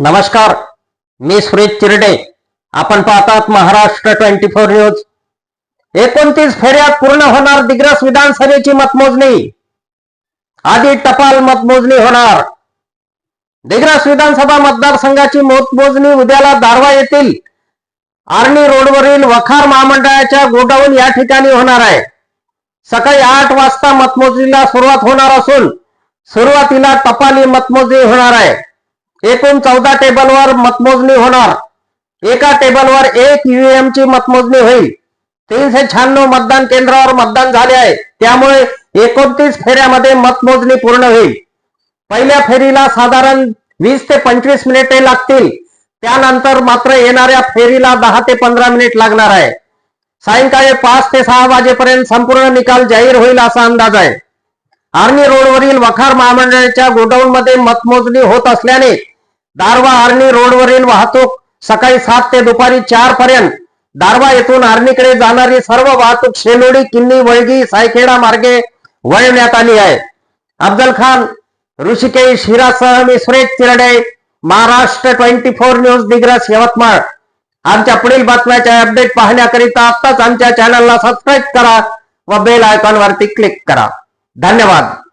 नमस्कार मी सुरेश चिरडे. आपण पाहतात महाराष्ट्र ट्वेंटी फोर न्यूज. एकोणतीस फेऱ्यात पूर्ण होणार दिग्रस विधानसभेची मतमोजणी. आधी टपाल मतमोजणी होणार. दिग्रस विधानसभा मतदारसंघाची मतमोजणी उद्याला दारवा येथील आर्णी रोडवरील वखार महामंडळाच्या गोडाऊन या ठिकाणी होणार आहे. सकाळी आठ वाजता मतमोजणीला सुरुवात होणार असून सुरुवातीला टपाली मतमोजणी होणार आहे. एकूण चौदा टेबलवर मतमोजणी होणार. एका टेबलवर एक ईव्हीएम ची मतमोजणी होईल. तीनशे शहाण्णव मतदान केंद्रावर मतदान झाले आहे. त्यामुळे एकोणतीस फेऱ्यामध्ये मतमोजणी पूर्ण होईल. पहिल्या फेरीला साधारण वीस ते पंचवीस मिनिटे लागतील. त्यानंतर मात्र येणाऱ्या फेरीला दहा ते पंधरा मिनिट लागणार आहे. सायंकाळी पाच ते सहा वाजेपर्यंत संपूर्ण निकाल जाहीर होईल असा अंदाज आहे. आर्णी रोडवरील वखार महामंडळाच्या गोडाऊन मध्ये मतमोजणी होत असल्याने दारवा आर्णी रोडवरील वाहतूक सकाळी सात ते दुपारी चार पर्यंत दारवा येथून आर्णीकडे जाणारी सर्व वाहतूक शेलोडी किन्नी वळगी सायखेडा मार्गे वळवण्यात आली आहे. अफजल खान ऋषिकेश हिरासह मी Suresh Chirde Maharashtra twenty four news Digras Yavatmal. आमच्या पुढील बातम्याच्या अपडेट पाहण्याकरिता आत्ताच आमच्या चॅनलला सबस्क्राईब करा व बेल आयकॉनवरती क्लिक करा. धन्यवाद.